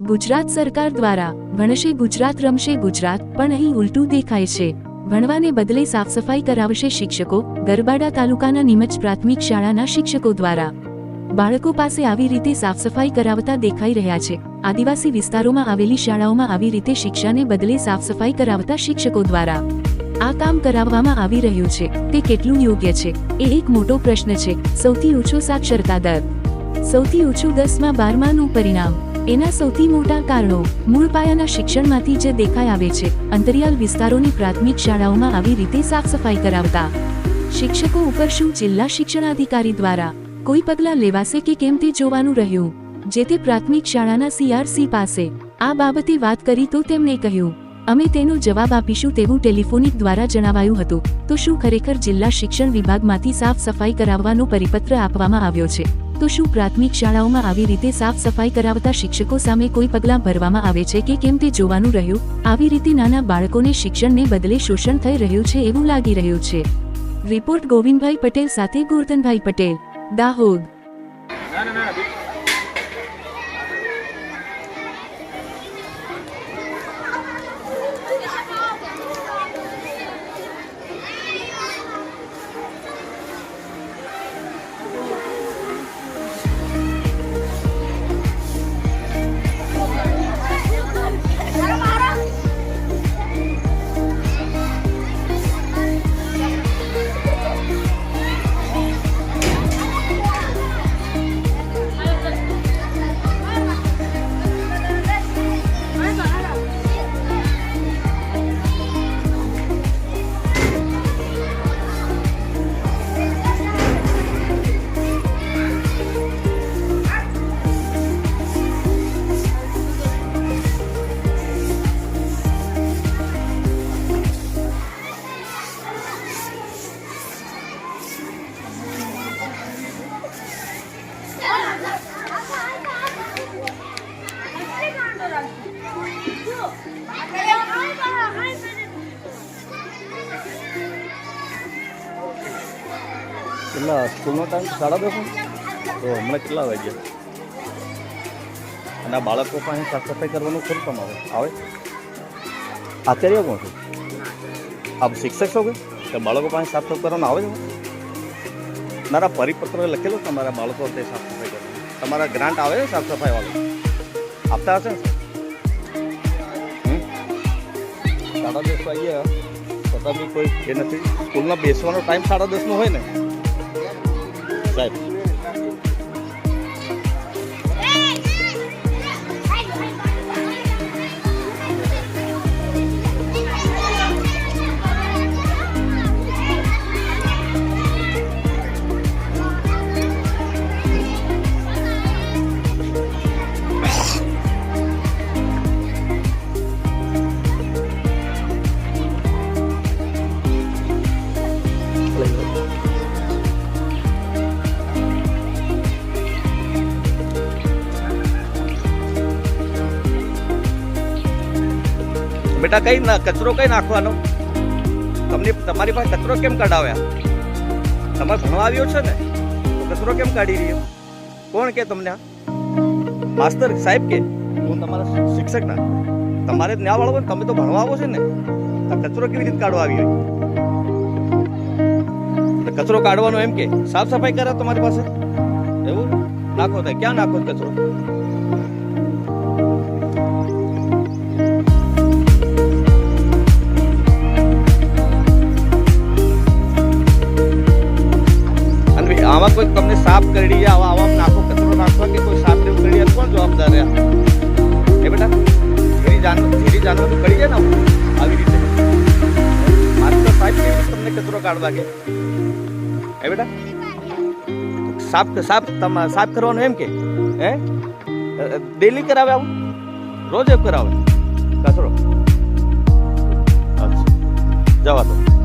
ગુજરાત સરકાર દ્વારા ભણશે ગુજરાત, રમશે ગુજરાત, પણ અહીં ઉલટું દેખાય છે. ભણવાને બદલે સાફસફાઈ કરાવશે શિક્ષકો, ગરબાડા તાલુકાના નિમજ પ્રાથમિક શાળાના શિક્ષકો દ્વારા. બાળકો પાસે આવી રીતે સાફસફાઈ કરાવતા દેખાઈ રહ્યા છે. આદિવાસી વિસ્તારોમાં આવેલી શાળાઓમાં આવી રીતે શિક્ષાને બદલે સાફસફાઈ કરાવતા શિક્ષકો દ્વારા. આ કામ કરાવવામાં આવી રહ્યું છે. તે કેટલું યોગ્ય છે? એ એક મોટો પ્રશ્ન છે. સૌથી ઓછો સાક્ષરતા દર. સૌથી ઓછું દસમાં બારમાનું પરિણામ. એના સૌથી મોટા કારણો મૂળ પાયાના શિક્ષણમાંથી જે દેખાઈ આવે છે અંતરિયાળ વિસ્તારોની પ્રાથમિક શાળાઓમાં આવી રીતે સાફસફાઈ કરાવતા. શિક્ષકો ઉપર શું જિલ્લા શિક્ષણાધિકારી દ્વારા કોઈ પગલાં લેવાશે કે કેમ તે જોવાનું રહ્યું, જે તે પ્રાથમિક શાળાના સીઆરસી પાસે, આ બાબતે વાત કરી તો તેમણે કહ્યું, અમે તેનો જવાબ આપીશું તેવું ટેલિફોનિક દ્વારા જણાવાયું હતું, તો શું ખરેખર જિલ્લા શિક્ષણ વિભાગમાંથી સાફ સફાઈ કરાવવાનો પરિપત્ર આપવામાં આવ્યો છે? તો શું પ્રાથમિક શાળાઓમાં આવી રીતે સાફ સફાઈ કરાવતા શિક્ષકો સામે કોઈ પગલાં ભરવામાં આવે છે કે કેમ તે જોવાનું રહ્યું? આવી રીતે નાના બાળકોને શિક્ષણને બદલે શોષણ થઈ રહ્યું છે એવું લાગી રહ્યું છે. રિપોર્ટ ગોવિંદભાઈ પટેલ સાથે ગોરધનભાઈ પટેલ, દાહોદ. કેટલા? સ્કૂલનો ટાઈમ સાડા દસ તો હમણાં કેટલા વાગ્યા? અને આ બાળકો પાસે સાફ સફાઈ કરવાનું ખરું તમારે? આવે? આચાર્ય કોણ છો? આપ શિક્ષક છો કે? બાળકો પાસે સાફ સફાઈ કરવાનું આવે છે? મારા પરિપત્ર લખેલો તમારા બાળકો તે સાફ સફાઈ કરવાનું. તમારા ગ્રાન્ટ આવે છે સાફ સફાઈ વાળો? આપતા હશે સાડા દસ વાગ્યા. છતાં બી કોઈ એ નથી. સ્કૂલમાં બેસવાનો ટાઈમ સાડા દસનો હોય ને. સાહેબ બેટા, કઈ ના, કચરો કઈ નાખવાનો? તમને, તમારી પાસે કચરો કેમ કઢાવ્યા? તમારે ભણવા આવ્યો છે ને, તો કચરો કેમ કાઢી રહ્યો? કોણ કે તમને માસ્તર સાહેબ કે? હું તમારા શિક્ષક ના તમારે જ ન્યા વાળો તમે તો ભણવા આવો છે ને આ કચરો કેવી રીતે કાઢવા આવ્યો કચરો કાઢવાનો એમ કે, સાફ સફાઈ કરા તમારી પાસે. એવું? નાખો તો, ક્યાં નાખો કચરો? આવા કોઈ તમને સાફ કરડી આવા આવા નાખો, કચરો નાખવા કે કોઈ સાફ એવું કરી કોણ જવાબદાર રહ્યા? એ બેટા? ધીરી જાનવર ધીરી જાનવર કરી જાય ને આવી રીતે. માત્ર સાહેબ કેવી તમને કચરો કાઢવા કે? એ બેટા? સાફ સાફ તમારે સાફ કરવાનું એમ કે? હે? ડેલી કરાવે આવું? રોજ એમ કરાવે? કચરો? અચ્છા. જવા દો.